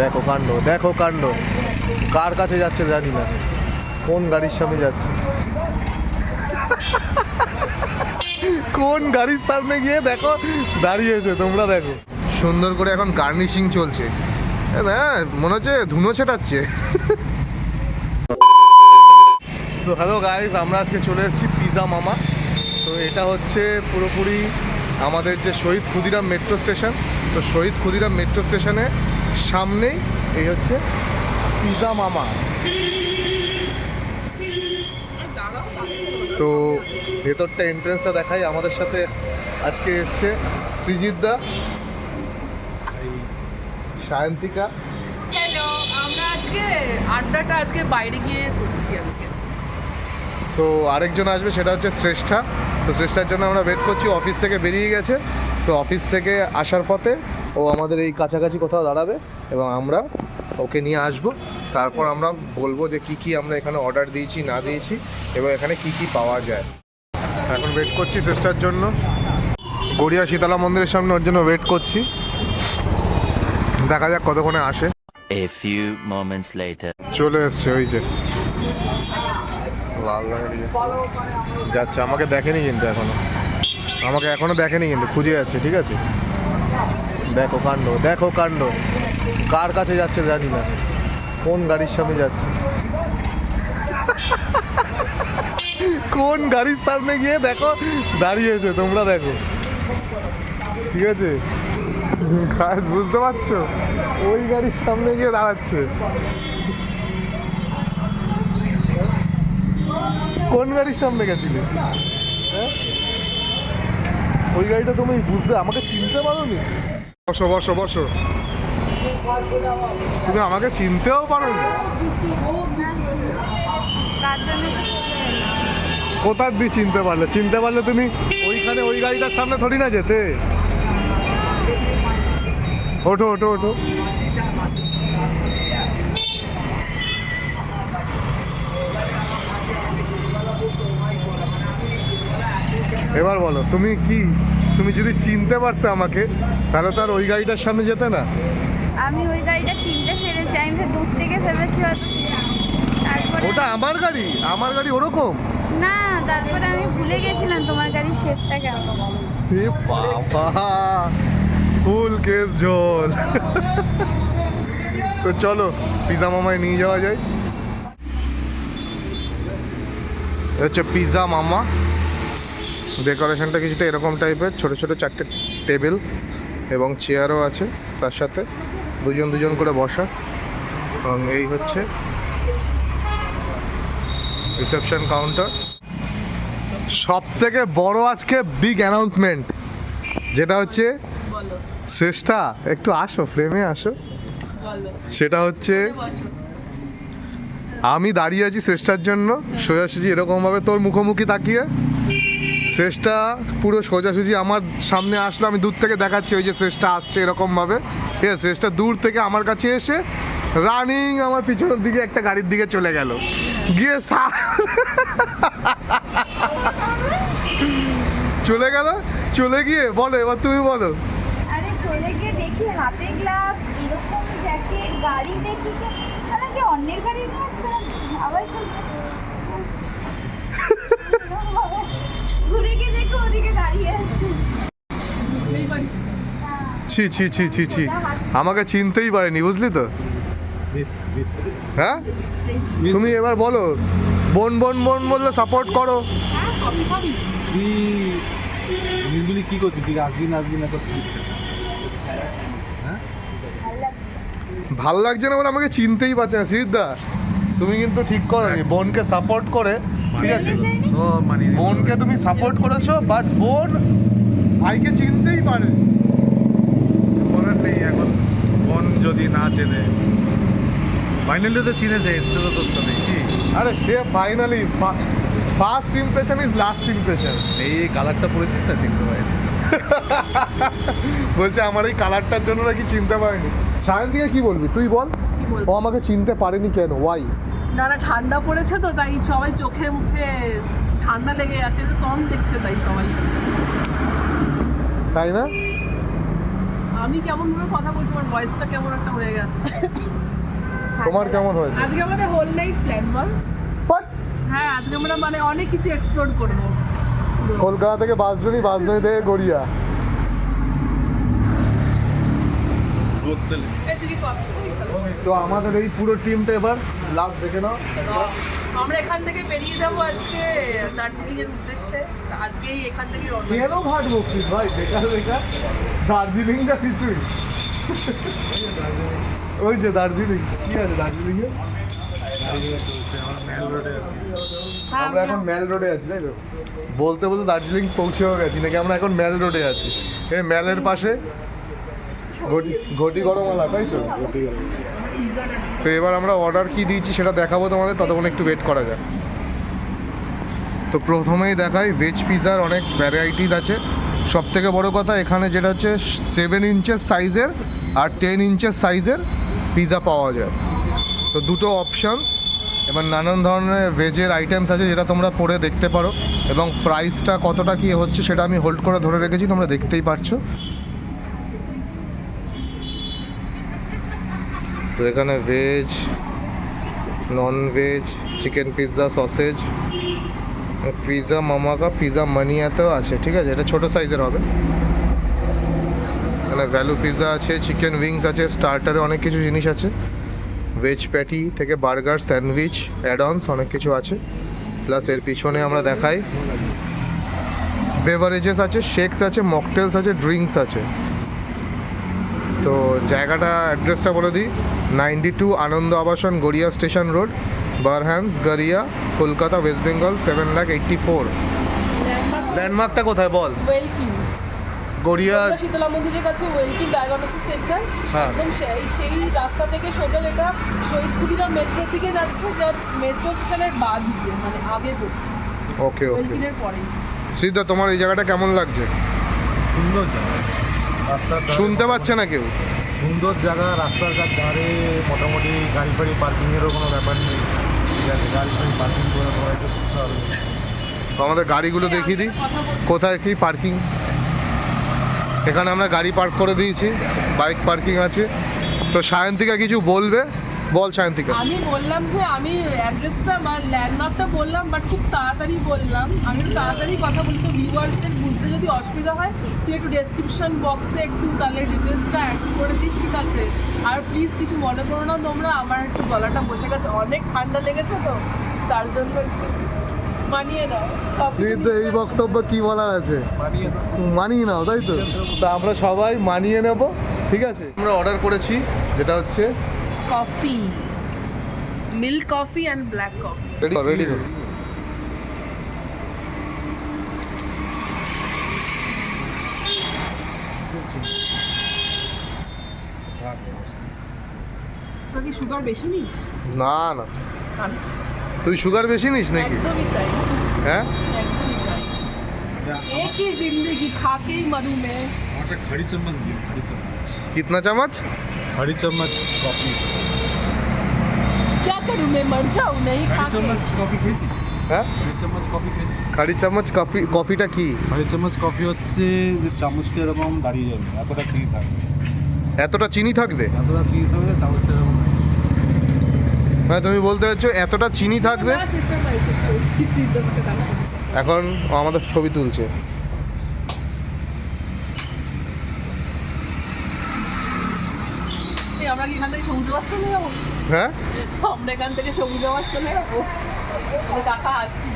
দেখো কাণ্ড দেখো কাণ্ড। কার কাছে যাচ্ছে জানি না। কোন গাড়ির সামনে যাচ্ছে? কোন গাড়ির সামনে গিয়ে দেখো, দাঁড়িয়েছে, তোমরা দেখো। সুন্দর করে এখন গার্নিশিং চলছে। হ্যাঁ মনে হচ্ছে ধুনো ছেটাচ্ছে। সো হ্যালো গাইস আমরা আজকে চলে এসেছি পিজা মামা তো এটা হচ্ছে পুরোপুরি আমাদের যে শহীদ ক্ষুদিরাম মেট্রো স্টেশন তো শহীদ ক্ষুদিরাম মেট্রো স্টেশনের সামনেই এই হচ্ছে পিজা মামা। তো ভেতরটা এন্ট্রেন্সটা দেখাই আমাদের সাথে আজকে এসছে সৃজিত দা। সায়ন্তিকা। হ্যালো আমরা আজকে আড্ডাটা আজকে বাইরে গিয়ে করছি আজকে। সো আরেকজন আসবে সেটা হচ্ছে শ্রেষ্ঠা। তো শ্রেষ্ঠার জন্য আমরা ওয়েট করছি অফিস থেকে বেরিয়ে গেছে। তো অফিস থেকে আসার পথে ও আমাদের এই কাছাকাছি কোথাও দাঁড়াবে এবং আমরা ওকে নিয়ে আসব। তারপর আমরা বলব যে কি কি আমরা এখানে অর্ডার দিয়েছি না দিয়েছি এবং এখানে কি কি পাওয়া যায়। এখন ওয়েট করছি শ্রেষ্ঠার জন্য। গড়িয়া শীতলা মন্দিরের সামনে ওর জন্য ওয়েট করছি। দেখা যাক কতক্ষণে আসে। A few moments later. চলে এসছে ওই যে। লাল রঙের ইয়ে। যাচ্ছে আমাকে দেখেনি কিন্তু এখনও। আমাকে এখনও দেখেনি কিন্তু খুঁজে যাচ্ছে ঠিক আছে? দেখো কাণ্ড দেখো কাণ্ড। কার কাছে যাচ্ছে জানি না। কোন গাড়ির সামনে যাচ্ছে? কোন গাড়ির সামনে গিয়ে দেখো দাঁড়িয়েছে তোমরা দেখো। ঠিক আছে? কাজ বুঝতে পারছ? ওই গাড়ির সামনে গিয়ে দাঁড়াচ্ছে। কোন গাড়ির সামনে গেছিলে? হ্যাঁ? ওই গাড়িটা তুমি বুঝতে, আমাকে চিনতে পারোনি? বসো বসো বসো। তুমি আমাকে চিনতেও পারোনি। কোথার দিয়ে চিনতে পারলে? চিনতে পারলে তুমি ওইখানে ওই গাড়িটার সামনে থরি না যেতে। ওঠো ওঠো ওঠো। এবার বলো, তুমি কি তুমি যদি চিনতে পারতে আমাকে তাহলে তো আর ওই গাড়িটার সামনে যেতে না। আমি ওই গাড়িটা চিনতে পেরেছি আমি তো দূর থেকে ভেবেছি ওটা আমার গাড়ি? আমার গাড়ি ওরকম? না তারপরে আমি ভুলে গেছিলাম তোমার গাড়ির শেপটা কেমন। এ বাবা ফুল কেস ঝোল। তো চলো পিজা মামায় নিয়ে যাওয়া যায় হচ্ছে পিজা মামা। ডেকোরেশনটা কিছুটা এরকম টাইপের ছোট ছোট চারটে টেবিল এবং চেয়ারও আছে তার সাথে। দুজন দুজন করে বসা। এবং এই হচ্ছে রিসেপশন কাউন্টার। সব থেকে বড় আজকে বিগ অ্যানাউন্সমেন্ট যেটা হচ্ছে শ্রেষ্ঠা একটু আসো ফ্রেমে আসো। সেটা হচ্ছে আমি দাঁড়িয়ে আছি শ্রেষ্ঠার জন্য। সোজাসুজি এরকমভাবে তোর মুখোমুখি তাকিয়ে। শ্রেষ্ঠা পুরো সোজাসুজি আমার সামনে আসলো, আমি দূর থেকে দেখাচ্ছি ওই যে শ্রেষ্ঠা আসছে এরকমভাবে। ঠিক আছে, শ্রেষ্ঠা দূর থেকে আমার কাছে এসে রানিং আমার পিছনের দিকে একটা গাড়ির দিকে চলে গেল। গিয়ে সা চলে গেল, চলে গিয়ে বলো, এবার তুমি বলো। গাড়ি দেখি আবার ঘুরে গিয়ে দেখো ওদিকে দাঁড়িয়ে আছে। বুঝতেই পারিস না। ছি ছি ছি ছি ছি। আমাকে চিনতেই পারেনি বুঝলি তো? হ্যাঁ? তুমি এবার বলো বোন বোন বোন বললে সাপোর্ট করো। হ্যাঁ কফি খাবি তুই জিনিসগুলি কি করছিস? তুই আসবি না আসবি না করছিস? হ্যাঁ? ভালো লাগছে না বলে আমাকে চিনতেই পারছে না সিদ্ধা তুমি কিন্তু ঠিক করোনি। বোনকে সাপোর্ট করে ঠিক আছে? নিতে হবে। বোনকে তুমি সাপোর্ট করেছ বাট বোন ভাইকে চিনতেই পারে। করার নেই এখন। বোন যদি না চেনে ফাইনালি তো চিনেছে এসতে তো তোর সাথে কি? আরে সে finally first impression is last impression এই কালারটা পরেছিস না চিনতে পারি বলছে আমার এই কালারটার জন্য নাকি চিনতে পারেনি। সায়ন্তিকা কি বলবি? তুই বল। ও আমাকে চিনতে পারেনি কেন? ওয়াই দাঁড়া ঠান্ডা পড়েছে তো তাই সবাই চোখে মুখে ঠান্ডা লেগে আছে তো কম দেখছে তাই সবাই। তাই না? আমি কেমন ভাবে কথা বলছি আমার ভয়েসটা কেমন একটা হয়ে গেছে। তোমার কেমন হয়েছে? আজকে আমাদের হোল নাইট প্ল্যান বল। হ্যাঁ আজকে আমরা মানে অনেক কিছু এক্সপ্লোর করব। কলকাতা থেকে বাসডনি বাসডনি থেকে গড়িয়া। তো আমাদের এই পুরো টিমটা এবার লাস্ট দেখে নাও। আমরা এখান থেকে বেরিয়ে যাব আজকে দার্জিলিং এর উদ্দেশ্যে। আজকেই এখান থেকে রওনা কেন ভাট বকছিস ভাই? বেকার বেকার। দার্জিলিং যা কিছুই ওই যে দার্জিলিং। কি আছে দার্জিলিং এ আছি হ্যাঁ, আমরা এখন ম্যাল রোডে আছি তাই তো? বলতে বলতে দার্জিলিং পৌঁছেও গেছি নাকি আমরা এখন ম্যাল রোডে আছি? এই ম্যালের পাশে ঘটি ঘটি গরমালা তাই তো? তো এবার আমরা অর্ডার কি দিয়েছি সেটা দেখাবো তোমাদের, ততক্ষণ একটু ওয়েট করা যাক। তো প্রথমেই দেখাই ভেজ পিৎজার অনেক ভ্যারাইটিস আছে। সব থেকে বড় কথা এখানে যেটা হচ্ছে সেভেন ইঞ্চের সাইজের আর টেন ইঞ্চের সাইজের পিৎজা পাওয়া যায়। তো দুটো অপশানস এবার নানান ধরনের ভেজের আইটেমস আছে যেটা তোমরা পরে দেখতে পারো। এবং প্রাইসটা কতটা কী হচ্ছে সেটা আমি হোল্ড করে ধরে রেখেছি, তোমরা দেখতেই পারছ। তো এখানে veg non veg chicken pizza sausage pizza মামাকা pizza মানিয়াতেও আছে, ঠিক আছে? এটা ছোটো সাইজের হবে। এখানে ভ্যালু পিৎজা আছে চিকেন উইংস আছে স্টার্টারে অনেক কিছু জিনিস আছে। ভেজ প্যাটি থেকে বার্গার স্যান্ডউইচ অ্যাডনস অনেক কিছু আছে। প্লাস এর পিছনে আমরা দেখাই। বেভারেজেস আছে শেকস আছে মকটেলস আছে ড্রিঙ্কস আছে। তো জায়গাটা অ্যাড্রেসটা বলে দিই। Ninety two Ananda Abasan Garia station road বারহ্যান্স Garia Kolkata West Bengal seven lakh eighty four ল্যান্ডমার্কটা কোথায় বল? ওয়েলকিং গড়িয়া শীতলা মন্দিরের কাছে ওয়েলকিং ডায়াগনোসিস সেন্টার। হ্যাঁ। একদম সেই সেই রাস্তা থেকে সোজা যেটা শহীদ কুদিরা মেট্রোর দিকে যাচ্ছে যা মেট্রো স্টেশনের বা দিকে মানে আগে পড়ছে। ওকে ওকে ওয়েলকিংয়ের পরেই। সিদ্ধা তোমার এই জায়গাটা কেমন লাগছে? সুন্দর জায়গা। শুনতে পাচ্ছে না কেউ? সুন্দর জায়গা রাস্তার ধারে মোটামুটি গাড়ি ফাড়ি পার্কিংয়েরও কোনো ব্যাপার নেই। ঠিক আছে গাড়ি ফাড়ি পার্কিং করে সবাইকে বুঝতে হবে। তো আমাদের গাড়িগুলো দেখিয়ে দিই। কোথায় কি পার্কিং? এখানে আমরা গাড়ি পার্ক করে দিয়েছি বাইক পার্কিং আছে। তো সায়ন্তিকা কিছু বলবে? বল সায়ন্তিকা। আমি বললাম যে আমি অ্যাড্রেসটা বা ল্যান্ডমার্কটা বললাম বাট খুব তাড়াতাড়ি বললাম। আমি একটু তাড়াতাড়ি কথা বলতে ভিউয়ার্সদের বুঝতে যদি অসুবিধা হয় তুই একটু ডেসক্রিপশন বক্সে একটু তাহলে ডিটেলসটা অ্যাড করে দিস ঠিক আছে? আর প্লিজ কিছু মনে করো না তোমরা আমার একটু গলাটা বসে গেছে অনেক ঠান্ডা লেগেছে তো তার জন্য একটু মানিয়ে সিদ্ধ এই বক্তব্য কি বলার আছে। মানিয়ে নাও তাই তো? তা আমরা সবাই মানিয়ে নেব ঠিক আছে? আমরা অর্ডার করেছি যেটা হচ্ছে coffee milk coffee and black coffee ready ready তোরা কি সুগার বেশি নিস না না তুই সুগার বেশি নিস নাকি একদমই তাই হ্যাঁ একদমই তাই एक ही जिंदगी खा के ही मरूं मैं আমারটা খাড়ি চামচ দিন খাড়ি চামচ কিতনা চামচ খাড়ি চামচ কফি क्या करूं मैं मर जाऊं नहीं खा খাড়ি के চামচ কফি খেয়েছিস হ্যাঁ খাড়ি চামচ কফি খেয়েছিস খাড়ি চামচ কফি কফিটা কি খাড়ি চামচ কফি হচ্ছে যে চামচটা এরকম দাঁড়িয়ে যাবে এতটা চিনি থাকবে এতটা চিনি থাকবে এতটা চিনি থাকবে যে চামচটা এরকম দাঁড়িয়ে যাবে। মানে তুমি বলতে চাইছো এতটা চিনি থাকবে না সিস্টার বাই সিস্টার উচিত তোমাকে দাঁড়া এখন ও আমাদের ছবি তুলছে আমরা কি এখান থেকে সমুদ্র মাছ চলে যাব? হ্যাঁ? আমরা এখান থেকে সমুদ্র মাছ চলে যাব? কাকা আসছি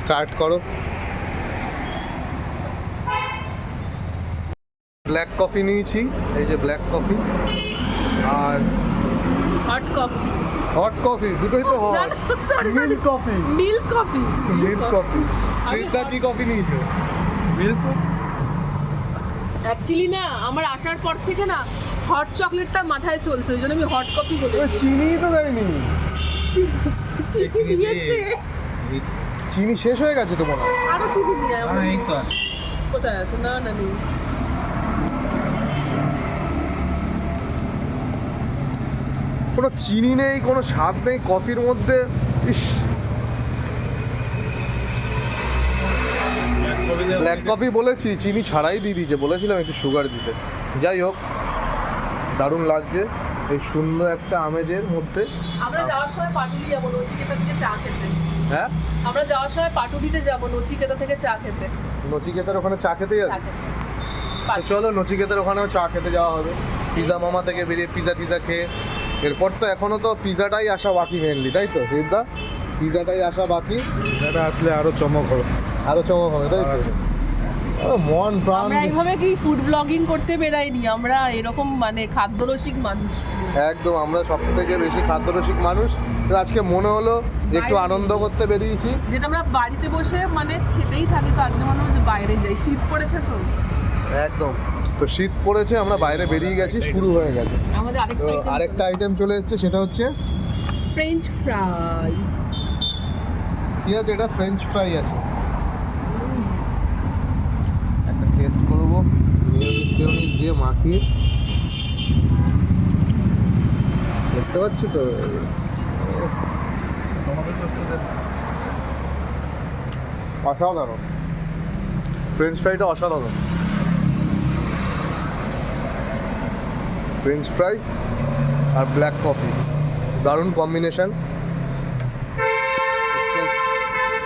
স্টার্ট করো। ব্ল্যাক কফি নিয়েছি এই যে ব্ল্যাক কফি। আর হট কফি হট কফি দুটোই তো hot milk coffee milk coffee milk coffee শ্রীদা কি কফি নিয়েছো? অ্যাকচুয়ালি না আমার আসার পর থেকে না হট চকলেটটা মাথায় চলছে ওই জন্য আমি হট কফি বলে চিনি তো দেয়নি। চিনি দিয়েছে। চিনি শেষ হয়ে গেছে তো মনে হয়। আরও চিনি দিয়ে হ্যাঁ এই তো কোথায় আছে? না না নেই। কোনো চিনি নেই কোনো স্বাদ নেই কফির মধ্যে। ইস। ব্ল্যাক কফি বলেছি। চিনি ছাড়াই দিয়ে দিয়েছে বলেছিলাম একটু সুগার দিতে। যাই হোক। দারুণ লাগছে। এই সুন্দর একটা আমেজের মধ্যে। আমরা যাওয়ার সময় পাটুলি যাব নচিকেতা থেকে চা খেতে। হ্যাঁ? আমরা যাওয়ার সময় পাটুলিতে যাব নচিকেতা থেকে চা খেতে। নচিকেতার ওখানে চা খেতে যাবে? চলো নচিকেতার ওখানেও চা খেতে যাওয়া হবে। পিজা মামা থেকে বেরিয়ে পিজা টিজা খেয়ে। এরপর তো এখনও তো পিজাটাই আসা বাকি মেনলি তাই তো সিদ্ধা? পিজাটাই আসা বাকি। এটা আসলে আরও চমক হবে। আরও চমক হবে তাই তো? মন প্রাণ আমরা এইভাবে কি ফুড ব্লগিং করতে বেরাইনি আমরা এরকম মানে খাদ্যরসিক মানুষ। একদম আমরা সব থেকে বেশি খাদ্যরসিক মানুষ। তো আজকে মনে হলো যে একটু আনন্দ করতে বেরিয়েছি। যেটা আমরা বাড়িতে বসে মানে খেতেই থাকি তো আজকে মনে হচ্ছে বাইরে যাই। শীত পড়েছে তো। একদম। তো শীত পড়েছে আমরা বাইরে বেরিয়ে গেছি শুরু হয়ে গেছে। আমাদের আরেকটা আরেকটা আইটেম চলে এসেছে সেটা হচ্ছে ফ্রেঞ্চ ফ্রাই কি আছে এটা ফ্রেঞ্চ ফ্রাই আছে একটা টেস্ট করব মেয়োনিজ দিয়ে মাখিয়ে দেখতে পাচ্ছ তো? অসাধারণ। ফ্রেঞ্চ ফ্রাইটা অসাধারণ। ফ্রেঞ্চ ফ্রাই আর ব্ল্যাক কফি দারুণ কম্বিনেশন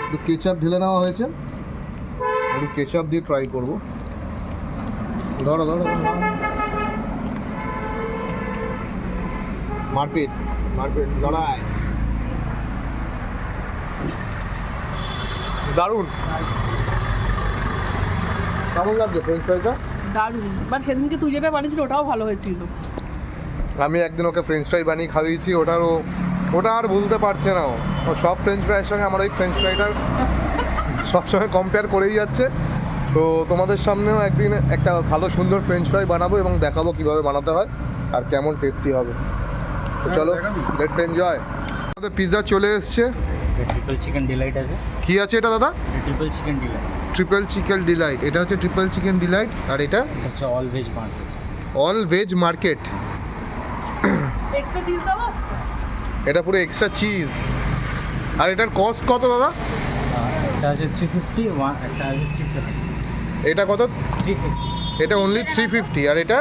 একটু কেচাপ ঢেলে নেওয়া হয়েছে। আমি কেচাপ দিয়ে ট্রাই করব। ধরো ধরো। মারপিট মারপিট লড়াই। দারুণ। কেমন লাগছে ফ্রেঞ্চ ফ্রাইটা দারুণ। বাট সেদিনকে তুই যেটা বানিয়েছিল ওটাও ভালো হয়েছিল। আমি একদিন ওকে ফ্রেঞ্চ ফ্রাই বানিয়ে খাইয়েছি ওটারও ওটা আর ভুলতে পারছে না ও। ও সব ফ্রেঞ্চ ফ্রাইয়ের সঙ্গে আমার ওই ফ্রেঞ্চ ফ্রাইটার সবসময় কম্পেয়ার করেই যাচ্ছে। তো তোমাদের সামনেও একদিন একটা ভালো সুন্দর ফ্রেঞ্চ ফ্রাই বানাবো এবং দেখাবো কীভাবে বানাতে হয় আর কেমন টেস্টি হবে। তো চলো লেটস এনজয় আমাদের পিৎজা চলে এসছে। ট্রিপল চিকেন ডিলাইট আছে। কি আছে এটা দাদা? Triple chicken delight triple chicken delight এটা হচ্ছে ট্রিপল চিকেন ডিলাইট আর এটা? হচ্ছে all veg market all veg market extra cheese আছে এটা পুরো এক্সট্রা চিজ আর এটার কস্ট কত দাদা? এটা আছে থ্রি ফিফটি একটা আছে থ্রি সেভেন্টি এটা কত? এটা অনলি থ্রি ফিফটি আর এটা?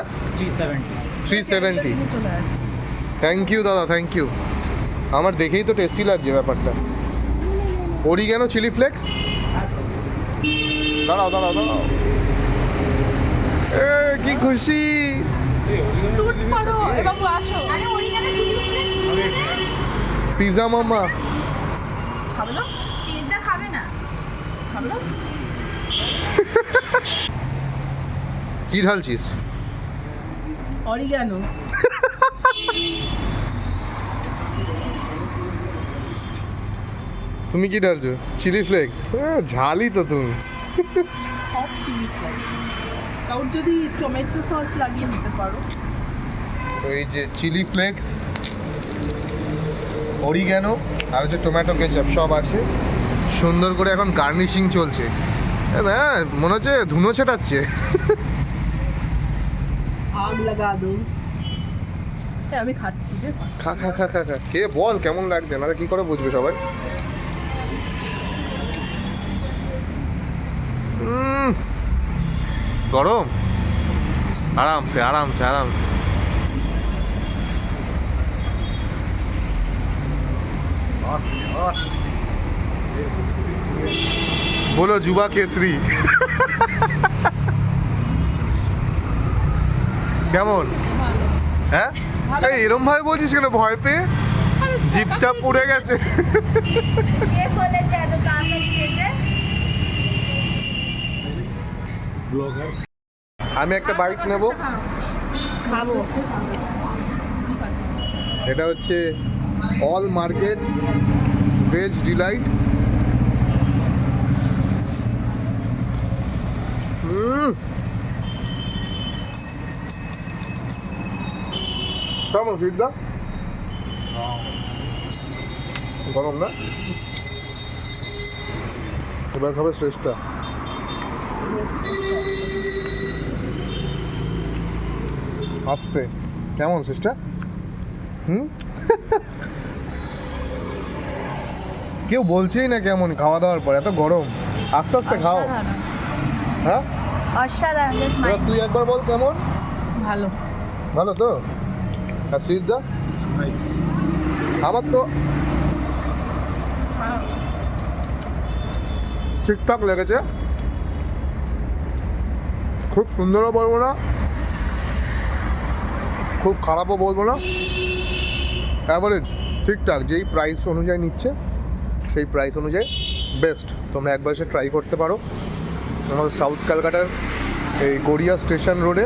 থ্রি সেভেন্টি থ্যাংক ইউ দাদা থ্যাংক ইউ আমার দেখেই তো টেস্টি লাগছে ব্যাপারটা। ওরি কেন চিলি ফ্লেক্স দাঁড়াও দাঁড়াও দাঁড়াও। এ কি খুশি। পিজা মামা খাবে না? সিলটা খাবে না। খাবে না? কি ঢালছিস? অরিগ্যানো তুমি কি ঢালছো? চিলি ফ্লেক্স ঝালই তো তুমি। হট চিলি ফ্লেক্স কাউর যদি টমেটো সস লাগিয়ে নিতে পারো। এই যে চিলি ফ্লেক্স অরিগ্যানো আর হচ্ছে টমেটো কেচাপ সব আছে। সুন্দর করে এখন গার্নিশিং চলছে। হ্যাঁ মনে হচ্ছে ধুনো ছেটাচ্ছে। আগ লাগা দো আমি খাচ্ছি খা খা খা খা খা। কে বল কেমন লাগছে? না কি করে বুঝবে সবাই? গরম? আরামসে আরামসে আরামসে। বলো যুবা কেসরি কেমন? হ্যাঁ? এরম ভাবে বলছিস কেন? ভয় পেয়ে? জিপটা পুড়ে গেছে। আমি একটা বাইক নেব। খাব। এটা হচ্ছে অল মার্কেট ভেজ ডিলাইট হুম কেমন সিদ্ধা গরম না এবার খাবে শ্রেষ্ঠা আসতে কেমন সিস্টার হুম কেউ বলছেই না কেমন? খাওয়া দাওয়ার পর এত গরম। আস্তে আস্তে খাও। হ্যাঁ? অসাধারণ তুই একবার বল কেমন? ভালো। ভালো তো? আর নাইস আমার তো ঠিকঠাক লেগেছে। খুব সুন্দরও বলব না। খুব খারাপও বলব না। অ্যাভারেজ ঠিকঠাক যেই প্রাইস অনুযায়ী নিচ্ছে সেই প্রাইস অনুযায়ী বেস্ট তোমরা একবার এসে ট্রাই করতে পারো। আমাদের সাউথ ক্যালকাটার এই গড়িয়া স্টেশন রোডে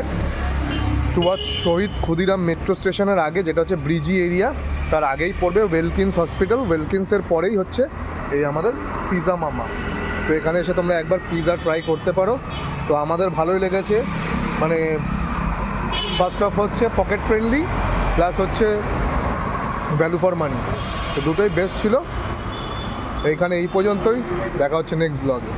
টুয়ার্ড শহীদ ক্ষুদিরাম মেট্রো স্টেশনের আগে, যেটা হচ্ছে ব্রিজি এরিয়া, তার আগেই পড়বে ওয়েলকিন্স হসপিটাল ওয়েলকিন্সের পরেই হচ্ছে এই আমাদের পিজা মামা তো এখানে এসে তোমরা একবার পিজা ট্রাই করতে পারো। তো আমাদের ভালোই লেগেছে। মানে ফার্স্ট অফ হচ্ছে পকেট ফ্রেন্ডলি প্লাস হচ্ছে ভ্যালু ফর মানি তো দুটোই বেস্ট ছিল। এইখানে এই পর্যন্তই। দেখা হচ্ছে নেক্সট ব্লগে